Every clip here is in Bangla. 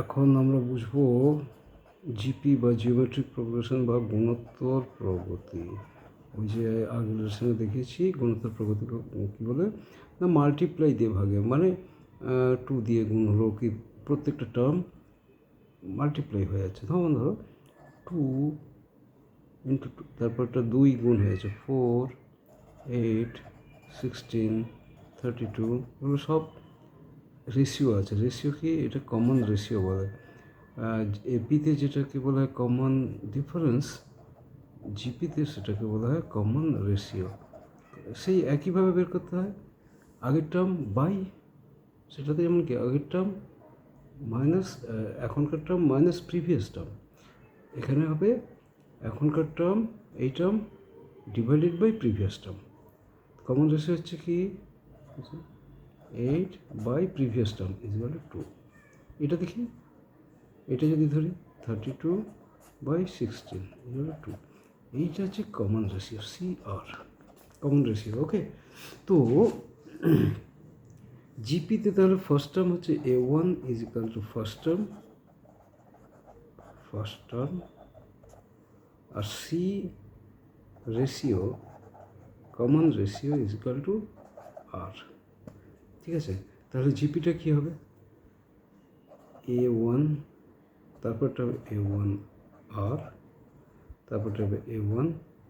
এখন আমরা বুঝব জিপি বা জিওমেট্রিক প্রোগ্রেশন বা গুণোত্তর প্রগতি। ওই যে আগের লেসনে দেখিয়েছি, গুণোত্তর প্রগতি কী বলে? না মাল্টিপ্লাই দিয়ে ভাগে মানে টু দিয়ে গুণ হলো কি? প্রত্যেকটা টার্ম মাল্টিপ্লাই হয়ে যাচ্ছে। তখন ধরো টু ইন্টু টু তারপরটা দুই গুণ হয়েছে four eight sixteen thirty two এগুলো সব রেশিও আছে। রেশিও কি? এটা কমন রেশিও বলে। এপিতে যেটাকে বলা হয় কমন ডিফারেন্স জিপিতে সেটাকে বলা হয় কমন রেশিও সেই একইভাবে বের করতে হয়। আগের টার্ম বাই সেটাতে যেমন কি, আগের টার্ম মাইনাস এখনকার টার্ম মাইনাস প্রিভিয়াস টার্ম এখানে হবে এখনকার টার্ম এই term divided by previous term common ratio হচ্ছে কি? Eight by previous term is equal two two. এটা দেখি। এটা যদি ধরি, thirty two by sixteen is two এইটা হচ্ছে কমন রেশিও সি আর কমন রেশিও, ওকে? তো জিপিতে তাহলে ফার্স্ট টার্ম হচ্ছে এ one is equal to first term first term, R c r, common ratio is equal to r. ঠিক আছে? তাহলে জিপিটা কী হবে? এ ওয়ান তারপরটা হবে এ ওয়ান আর তারপরটা হবে এ ওয়ান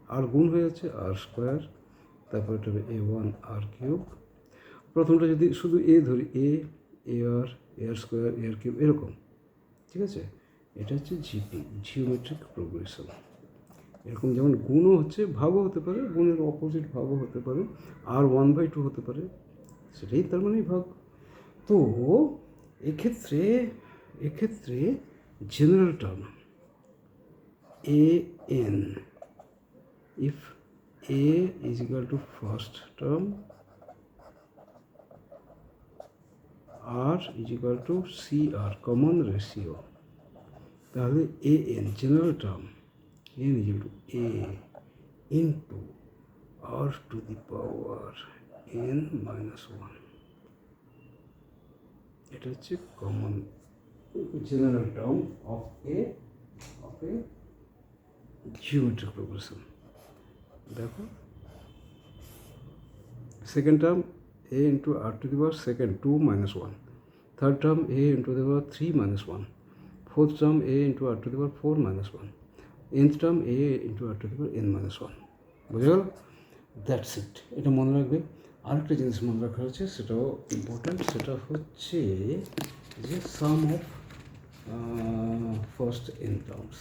আর গুণ হয়ে যাচ্ছে আর স্কোয়ার তারপরটা হবে এ ওয়ান আর কিউব প্রথমটা যদি শুধু এ ধরি A A R A R square A R cube এরকম। ঠিক আছে? এটা হচ্ছে জিপি জিওমেট্রিক প্রোগ্রেশন এরকম যেমন গুণও হচ্ছে, ভাগও হতে পারে, গুণের অপোজিট ভাগও হতে পারে আর ওয়ান বাই টু হতে পারে। সেটাই তার মানেই ভাগ। তো এক্ষেত্রে এক্ষেত্রে general term a n if a is equal to first term r is equal to c r common ratio তাহলে a n general term n is to a into r to the power n minus one. এটা হচ্ছে common general term of a of a geometric progression দেখো second term a into r to the second to minus one third term a into the three minus one fourth term a into r to the four minus one nth term a into r to the n minus one বুঝে গেল? দ্যাটস ইট এটা মনে রাখবে। আরেকটা জিনিস মনে রাখা হচ্ছে সেটাও ইম্পর্ট্যান্ট সেটা হচ্ছে যে sum of first n terms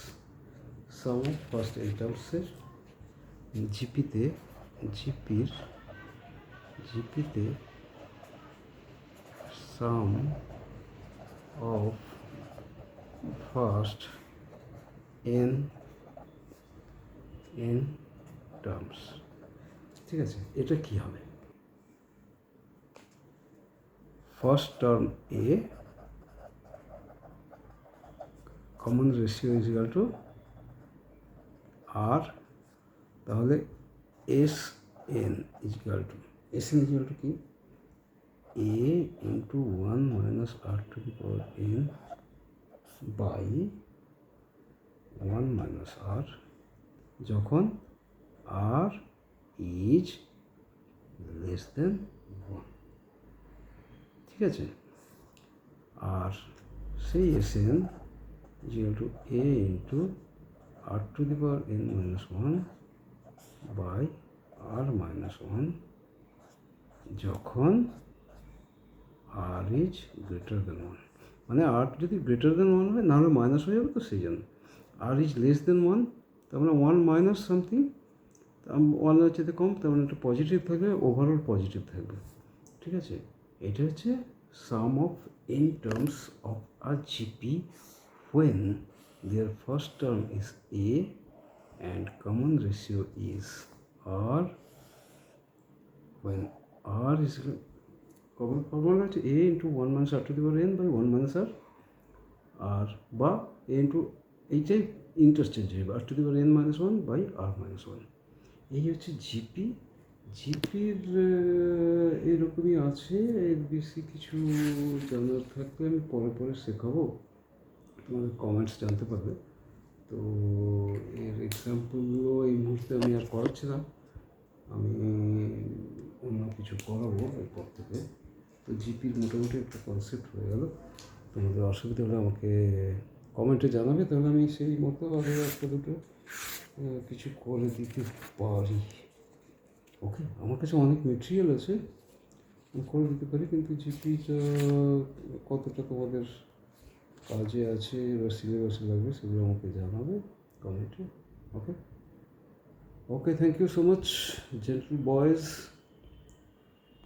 sum of first n টার্মসের জিপিতে জিপির জিপিতে sum of first n n terms ঠিক আছে? এটা কি হবে? First term a common ratio is equal to r তাহলে s n is equal to s n is equal to কি? A into one minus r to the power n by one minus r যখন আর ইজ লেস দেন ঠিক আছে? আর সেই s n zero to a into r to the power n minus one by r minus one যখন r is greater than one মানে আর যদি গ্রেটার দেন ওয়ান হয়, নাহলে মাইনাস হয়ে যাবে তো সেই জন্য। আর ইজ লেস দেন ওয়ান তার মানে ওয়ান মাইনাস সামথিং ওয়ানের চেয়ে কম, তার মানে একটা পজিটিভ থাকবে ওভারঅল পজিটিভ থাকবে। ঠিক আছে? এটা হচ্ছে sum of n terms of r GP when there first term is a and common ratio is r when r is common formula হচ্ছে a into one minus r to the power n by one minus r r বা এ ইন্টু এইটাই ইন্টারেস্টেড যাবে r to the power n minus one by r minus one এই হচ্ছে জিপি জিপির এরকমই আছে। এর বেশি কিছু জানার থাকলে আমি পরে পরে শেখাবো। তোমাদের কমেন্টস জানতে পারবে। তো এর এক্সাম্পলগুলো এই মুহূর্তে আমি আর করাচ্ছি না আমি অন্য কিছু করাবো এরপর থেকে। তো জিপির মোটামুটি একটা কনসেপ্ট হয়ে গেল। তোমাদের অসুবিধা হলে আমাকে কমেন্টে জানাবে। তাহলে আমি সেই মতো আরও একটা দুটো কিছু করে দিতে পারি। ওকে, আমার কাছে অনেক মেটেরিয়াল আছে। করে দিতে পারি, কিন্তু জিপিটা কতটা তোমাদের কাজে আছে বা সিলেবাসে লাগবে সেগুলো আমাকে জানাবে কমেন্টে okay? Okay thank you so much gentle boys